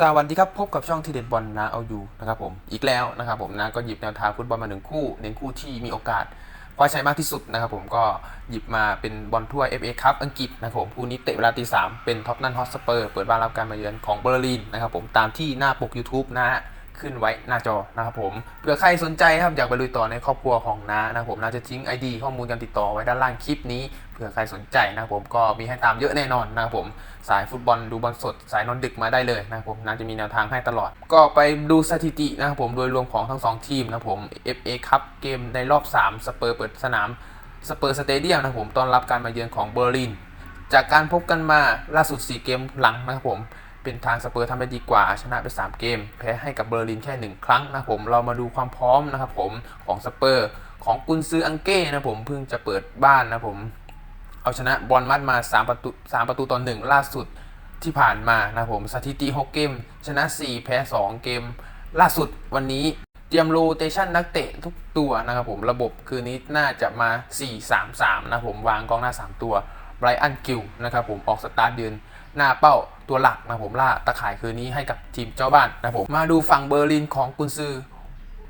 สวัสดีครับ พบกับช่องทีเด็ดบอลนะเอาอยู่นะครับผมอีกแล้วนะครับผมนะก็หยิบแนวทางฟุตบอลมาหนึ่งคู่เน้นคู่ที่มีโอกาสคว้าชัยมากที่สุดนะครับผมก็หยิบมาเป็นบอลถ้วย FA ครับอังกฤษนะครับผมคู่นี้เตะเวลาตีสามเป็นท็อปนันฮอตสเปอร์เปิดบ้านรับการมาเยือนของเบอร์ลินนะครับผมตามที่หน้าปก YouTube นะฮะ ขึ้นไว้หน้าจอนะครับผมเผื่อใครสนใจครับอยากไปลุยต่อในครอบครัวของน้านะครับผมน้าจะทิ้ง ID ข้อมูลการติดต่อไว้ด้านล่างคลิปนี้เผื่อใครสนใจนะครับผมก็มีให้ตามเยอะแน่นอนนะครับผมสายฟุตบอลดูบอลสด สายนอนดึกมาได้เลยนะครับผมน่าจะมีแนวทางให้ตลอด ก็ไปดูสถิตินะครับผมโดยรวมของทั้งสองทีมนะครับผม FA ครับเกมในรอบ 3 สเปอร์เปิดสนามสเปอร์สเตเดียมนะครับผมต้อนรับการมาเยือนของเบอร์ลินจากการพบกันมาล่าสุด 4 เกมหลังนะครับผม เป็นทางสเปอร์ทำได้ดีกว่าชนะไป 3 เกม แพ้ให้กับเบอร์ลินแค่ 1 ครั้งนะผมเรามาดูความพร้อมนะครับผมของสเปอร์ของกุนซืออังเก้นะผมเพิ่งจะเปิดบ้านนะผม เอาชนะบอลมัดมา 3 ประตู3ประตูต่อ1ล่าสุดที่ผ่านมานะผมสถิติ 6 เกม ชนะ 4 แพ้ 2 เกม ล่าสุดวันนี้เตรียมโรเตชันนักเตะทุกตัวนะครับผมระบบคืนนี้น่าจะมา 4-3-3 นะผมวางกองหน้า 3 ตัว ไรอันกิลนะครับผมออกสตาร์ทยืนหน้าเป้าตัวหลักนะผมล่าตะข่ายคืนนี้ให้กับทีมเจ้าบ้านนะผมมาดูฝั่งเบอร์ลินของกุนซือ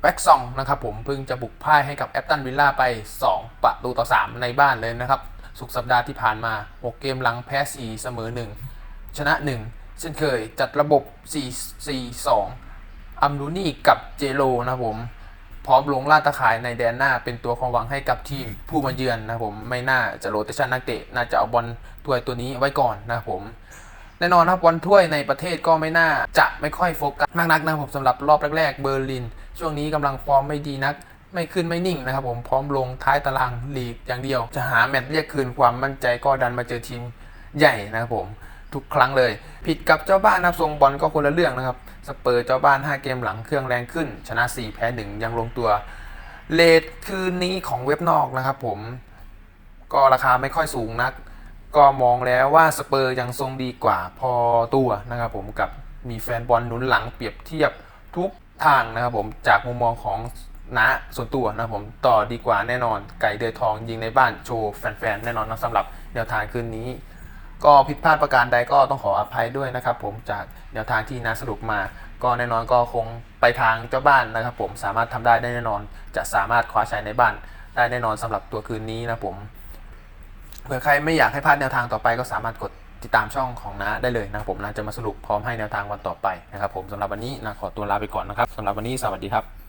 แบ็กซองนะครับผมเพิ่งจะบุกพ่ายให้กับแอตตันวิลล่าไป 2 ประตูต่อ 3 ในบ้านเลยนะครับ สุกสัปดาห์ที่ผ่านมา 6 เกมหลังแพ้ 4 เสมอ 1 ชนะ 1 เช่นเคยจัดระบบ 4-4-2อัมดูนี่กับเจโรนะผม พร้อมลงล่าตะข่ายในแดนหน้าเป็นตัวความหวังให้กับทีมผู้มาเยือนนะผมไม่น่าจะโรเตชันนักเตะน่าจะเอาบอลถ้วยตัวนี้ไว้ก่อนนะผมแน่นอนครับบอลถ้วยในประเทศก็ไม่น่าจะไม่ค่อยโฟกัสมากนักนะผมสำหรับรอบแรกๆเบอร์ลิน ช่วงนี้กำลังฟอร์มไม่ดีนัก ไม่ขึ้นไม่นิ่งนะครับผมพร้อมลงท้ายตารางลีกอย่างเดียว จะหาแมตช์เรียกคืนความมั่นใจก็ดันมาเจอทีมใหญ่นะครับผมทุกครั้งเลย ผิดกับเจ้าบ้านนะทรงบอลก็คนละเรื่องนะครับ สเปอร์เจ้าบ้าน 5 เกมหลังเครื่องแรงขึ้น ชนะ 4 แพ้ 1 ยังลงตัว เลทคืนนี้ของเว็บนอกนะครับผม ก็ราคาไม่ค่อยสูงนัก ก็มองแล้วว่าสเปอร์ยังทรงดีกว่าพอตัวนะครับผมกับมีแฟนบอลหนุนหลังเปรียบเทียบทุกทางนะครับผมจากมุมมองของนะส่วนตัวนะครับผมต่อดีกว่าแน่นอนไก่เดือยทองยิงในบ้านโชว์แฟนๆ แน่นอนนะสำหรับแนวทางคืนนี้ ก็ผิดพลาดประการใดก็ต้องขออภัยด้วยนะครับ ผมจากแนวทางที่นาสรุปมา ก็แน่นอนก็คงไปทางเจ้าบ้านนะครับ ผมสามารถทำได้ได้แน่นอน จะสามารถคว้าชัยในบ้าน ได้แน่นอนสำหรับตัวคืนนี้นะผมเผื่อใครไม่อยากให้พลาดแนวทางต่อไปก็สามารถกดติดตามช่องของน้าได้เลยนะครับผมน้าจะมาสรุปพร้อมให้แนวทางวันต่อไปนะครับ ผมสำหรับวันนี้นาขอตัวลาไปก่อนนะครับสำหรับวันนี้สวัสดีครับ